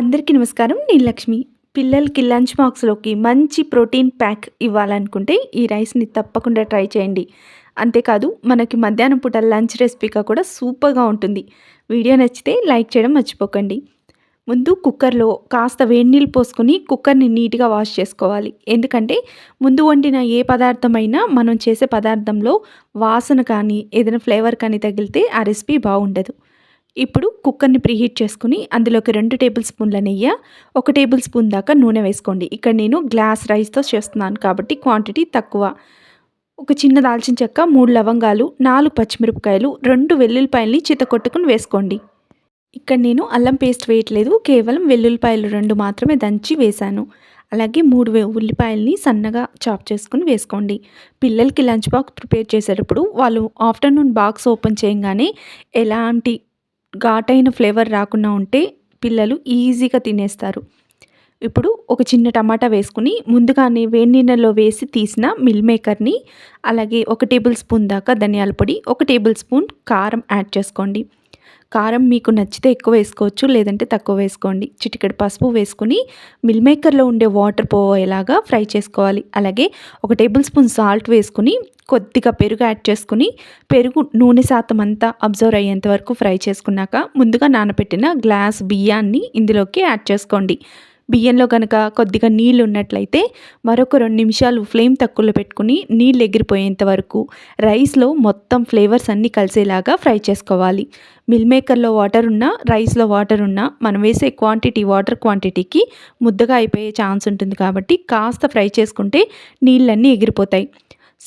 అందరికీ నమస్కారం. నేను లక్ష్మి. పిల్లలకి లంచ్ బాక్స్లోకి మంచి ప్రోటీన్ ప్యాక్ ఇవ్వాలనుకుంటే ఈ రైస్ని తప్పకుండా ట్రై చేయండి. అంతేకాదు మనకి మధ్యాహ్నం పూట లంచ్ రెసిపీగా కూడా సూపర్గా ఉంటుంది. వీడియో నచ్చితే లైక్ చేయడం మర్చిపోకండి. ముందు కుక్కర్లో కాస్త వేడి నీళ్ళు పోసుకొని కుక్కర్ని నీట్గా వాష్ చేసుకోవాలి. ఎందుకంటే ముందు వండిన ఏ పదార్థమైనా మనం చేసే పదార్థంలో వాసన కానీ ఏదైనా ఫ్లేవర్ కానీ తగిలితే ఆ రెసిపీ బాగుండదు. ఇప్పుడు కుక్కర్ని ప్రీహీట్ చేసుకుని అందులోకి రెండు టేబుల్ స్పూన్ల నెయ్యి ఒక టేబుల్ స్పూన్ దాకా నూనె వేసుకోండి. ఇక్కడ నేను గ్లాస్ రైస్తో చేస్తున్నాను కాబట్టి క్వాంటిటీ తక్కువ. ఒక చిన్న దాల్చిన చెక్క మూడు లవంగాలు నాలుగు పచ్చిమిరపకాయలు రెండు వెల్లుల్లిపాయల్ని చితకొట్టుకుని వేసుకోండి. ఇక్కడ నేను అల్లం పేస్ట్ వేయట్లేదు కేవలం వెల్లుల్లిపాయలు రెండు మాత్రమే దంచి వేశాను. అలాగే మూడు ఉల్లిపాయల్ని సన్నగా చాప్ చేసుకుని వేసుకోండి. పిల్లలకి లంచ్ బాక్స్ ప్రిపేర్ చేసేటప్పుడు వాళ్ళు ఆఫ్టర్నూన్ బాక్స్ ఓపెన్ చేయగానే ఎలాంటి ఘాటైన ఫ్లేవర్ రాకుండా ఉంటే పిల్లలు ఈజీగా తినేస్తారు. ఇప్పుడు ఒక చిన్న టమాటా వేసుకుని ముందుగానే వేడి నీళ్ళలో వేసి తీసిన మిల్ మేకర్ని అలాగే ఒక టేబుల్ స్పూన్ దాకా ధనియాల పొడి ఒక టేబుల్ స్పూన్ కారం యాడ్ చేసుకోండి. కారం మీకు నచ్చితే ఎక్కువ వేసుకోవచ్చు లేదంటే తక్కువ వేసుకోండి. చిటికెడు పసుపు వేసుకుని మిల్ మేకర్లో ఉండే వాటర్ పోయేలాగా ఫ్రై చేసుకోవాలి. అలాగే ఒక టేబుల్ స్పూన్ సాల్ట్ వేసుకుని కొద్దిగా పెరుగు యాడ్ చేసుకుని పెరుగు నూనె శాతం అంతా అబ్జర్వ్ అయ్యేంత వరకు ఫ్రై చేసుకున్నాక ముందుగా నానబెట్టిన గ్లాస్ బియ్యాన్ని ఇందులోకి యాడ్ చేసుకోండి. బియ్యంలో కనుక కొద్దిగా నీళ్ళు ఉన్నట్లయితే మరొక రెండు నిమిషాలు ఫ్లేమ్ తక్కువలో పెట్టుకుని నీళ్ళు ఎగిరిపోయేంత వరకు రైస్లో మొత్తం ఫ్లేవర్స్ అన్నీ కలిసేలాగా ఫ్రై చేసుకోవాలి. మిల్ మేకర్లో వాటర్ ఉన్నా రైస్లో వాటర్ ఉన్నా మనం వేసే క్వాంటిటీ వాటర్ క్వాంటిటీకి ముద్దగా అయిపోయే ఛాన్స్ ఉంటుంది కాబట్టి కాస్త ఫ్రై చేసుకుంటే నీళ్ళన్నీ ఎగిరిపోతాయి.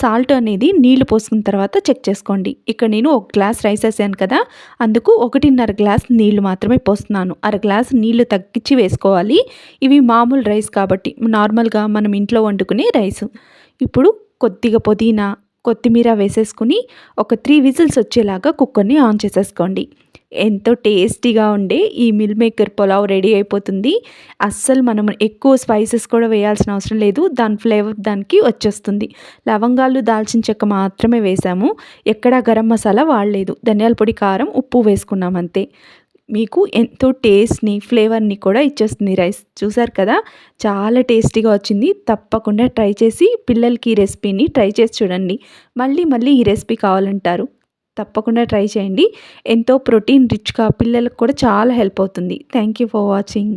సాల్ట్ అనేది నీళ్ళు పోసుకున్న తర్వాత చెక్ చేసుకోండి. ఇక్కడ నేను ఒక గ్లాస్ రైస్ వేసాను కదా అందుకు ఒకటిన్నర గ్లాస్ నీళ్ళు మాత్రమే పోస్తున్నాను. అర గ్లాస్ నీళ్ళు తగ్గించి వేసుకోవాలి. ఇవి మామూలు రైస్ కాబట్టి నార్మల్గా మనం ఇంట్లో వండుకునే రైస్. ఇప్పుడు కొద్దిగా పుదీనా కొత్తిమీర వేసేసుకుని ఒక త్రీ విజిల్స్ వచ్చేలాగా కుక్కర్ని ఆన్ చేసేసుకోండి. ఎంతో టేస్టీగా ఉండే ఈ మిల్ మేకర్ పులావ్ రెడీ అయిపోతుంది. అస్సలు మనం ఎక్కువ స్పైసెస్ కూడా వేయాల్సిన అవసరం లేదు. దాని ఫ్లేవర్ దానికి వచ్చేస్తుంది. లవంగాలు దాల్చిన చెక్క మాత్రమే వేసాము. ఎక్కడా గరం మసాలా వాడలేదు. ధనియాల పొడి కారం ఉప్పు వేసుకున్నాం అంతే. మీకు ఎంతో టేస్ట్ని ఫ్లేవర్ని కూడా ఇచ్చేస్తుంది రైస్. చూసారు కదా? చాలా టేస్టీగా వచ్చింది. తప్పకుండా ట్రై చేసి పిల్లలకి ఈ రెసిపీని ట్రై చేసి చూడండి. మళ్ళీ మళ్ళీ ఈ రెసిపీ కావాలంటారు. తప్పకుండా ట్రై చేయండి. ఎంతో ప్రోటీన్ రిచ్గా పిల్లలకు కూడా చాలా హెల్ప్ అవుతుంది. Thank you for watching.